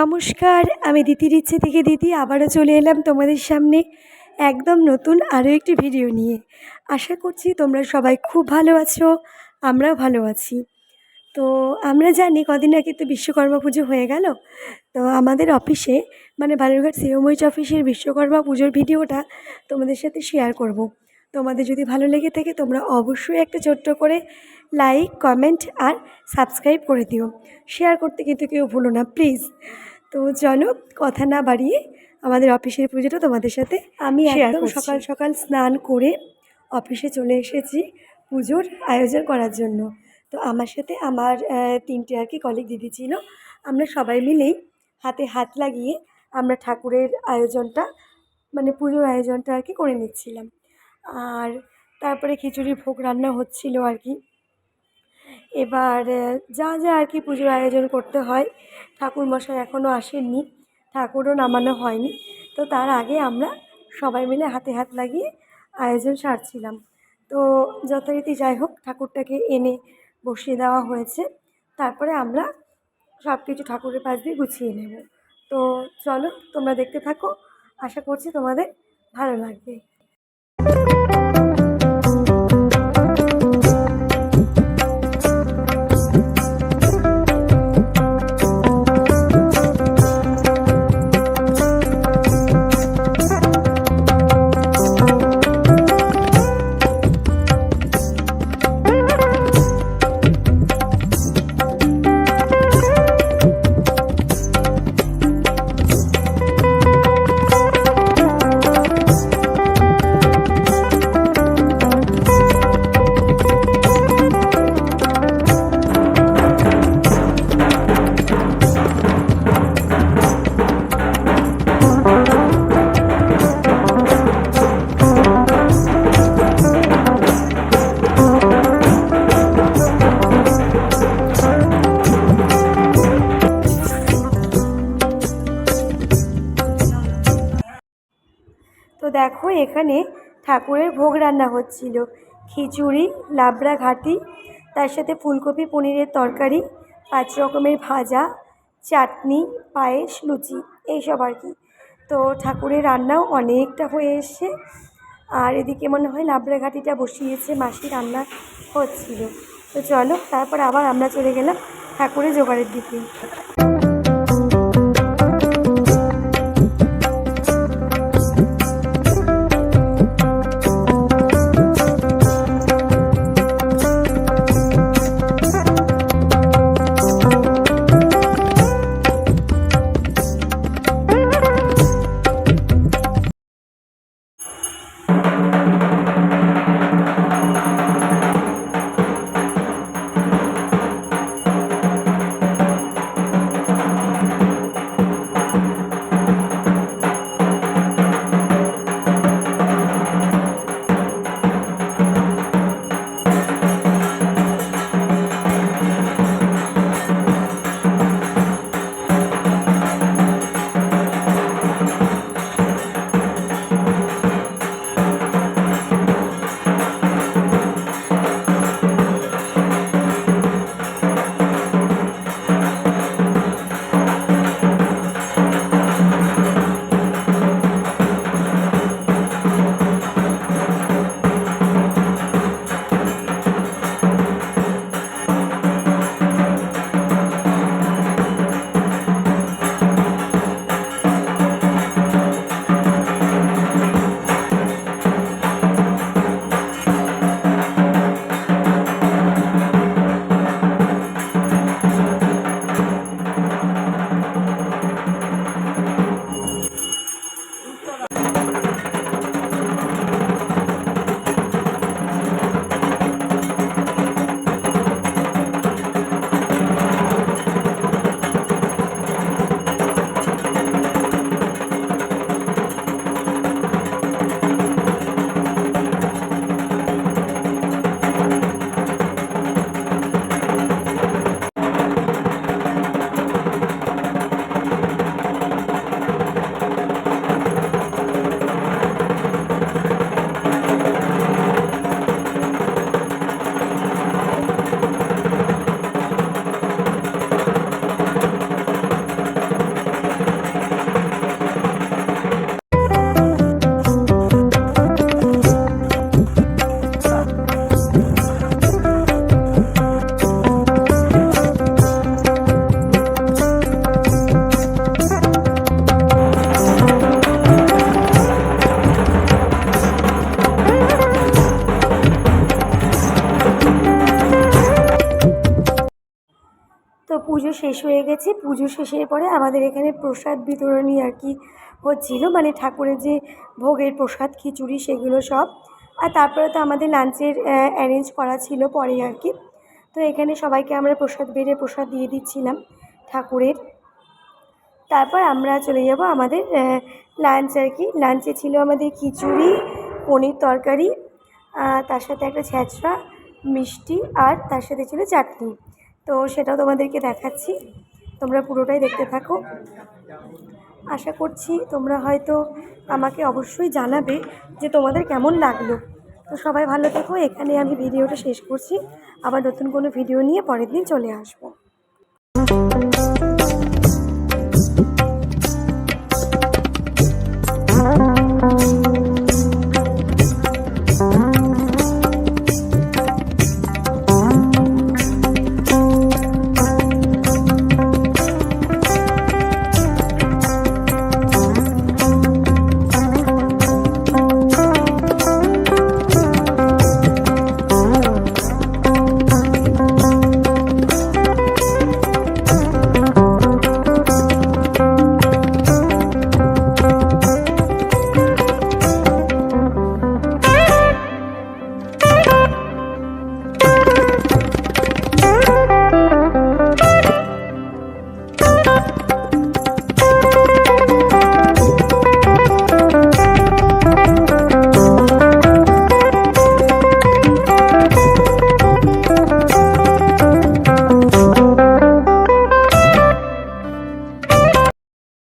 নমস্কার, আমি দিতির ইচ্ছে থেকে দিদি আবারও চলে এলাম তোমাদের সামনে একদম নতুন আরও একটি ভিডিও নিয়ে আশা করছি তোমরা সবাই খুব ভালো আছো, আমরাও ভালো আছি তো আমরা জানি কদিন আগে তো বিশ্বকর্মা পুজো হয়ে গেল, তো আমাদের অফিসে মানে বালুরঘাট সিওমইচ অফিসের বিশ্বকর্মা পুজোর ভিডিওটা তোমাদের সাথে শেয়ার করব। তোমাদের যদি ভালো লেগে থাকে তোমরা অবশ্যই একটা ছোট্ট করে লাইক কমেন্ট আর সাবস্ক্রাইব করে দিও। শেয়ার করতে কিন্তু কেউ ভুলো না প্লিজ। তো চলো কথা না বাড়িয়ে আমাদের অফিসের পুজোটা তোমাদের সাথে আমি একদম সকাল সকাল স্নান করে অফিসে চলে এসেছি পুজোর আয়োজন করার জন্য। তো আমার সাথে আমার তিনটে আর কি কলিগ দিদি ছিল। আমরা সবাই মিলেই হাতে হাত লাগিয়ে আমরা ঠাকুরের আয়োজনটা মানে পুজোর আয়োজনটা আর কি করে নিচ্ছিলাম। আর তারপরে খিচুড়ি ভোগ রান্না হচ্ছিল আর কি। এবার যা যা আর কি পুজোর আয়োজন করতে হয় ঠাকুর মশাই এখনও আসেননি, ঠাকুরও নামানো হয়নি, তো তার আগে আমরা সবাই মিলে হাতে হাত লাগিয়ে আয়োজন সারছিলাম। তো যথারীতি যাই হোক, ঠাকুরটাকে এনে বসিয়ে দেওয়া হয়েছে, তারপরে আমরা সব কিছু ঠাকুরের পাশ দিয়ে গুছিয়ে নেব। তো চলো, তোমরা দেখতে থাকো, আশা করছি তোমাদের ভালো লাগবে। দেখো, এখানে ঠাকুরের ভোগ রান্না হচ্ছিল। খিচুড়ি, লাবড়া ঘাটি, তার সাথে ফুলকপি, পনিরের তরকারি, পাঁচ রকমের ভাজা, চাটনি, পায়েস, লুচি, এইসব আর কি। তো ঠাকুরের রান্নাও অনেকটা হয়ে এসছে। আর এদিকে মনে হয় লাবড়া ঘাটিটা বসিয়েছে, মাসি রান্না হচ্ছিল তো চলো, তারপর আবার আমরা চলে গেলাম ঠাকুরের জোগাড়ের দিকে। শেষ হয়ে গেছে। পুজো শেষের পরে আমাদের এখানে প্রসাদ বিতরণী আর কি হচ্ছিল। মানে ঠাকুরের যে ভোগের প্রসাদ, খিচুড়ি সেগুলো সব। আর তারপরে তো আমাদের লাঞ্চের অ্যারেঞ্জ করা ছিল পরে আর কি। তো এখানে সবাইকে আমরা প্রসাদ বেড়ে প্রসাদ দিয়ে দিচ্ছিলাম ঠাকুরের। তারপর আমরা চলে যাব আমাদের লাঞ্চ আর কি। লাঞ্চে ছিল আমাদের খিচুড়ি, পনির তরকারি তার সাথে একটা ছ্যাঁচড়া, মিষ্টি আর তার সাথে ছিল চাটনি। তো সেটাও তোমাদেরকে দেখাচ্ছি। তোমরা পুরোটাই দেখতে থাকো। আশা করছি তোমরা হয়তো আমাকে অবশ্যই জানাবে যে তোমাদের কেমন লাগল। তো সবাই ভালো থেকো। এখানে আমি ভিডিওটা শেষ করছি। আবার নতুন কোনো ভিডিও নিয়ে পরের দিন চলে আসব।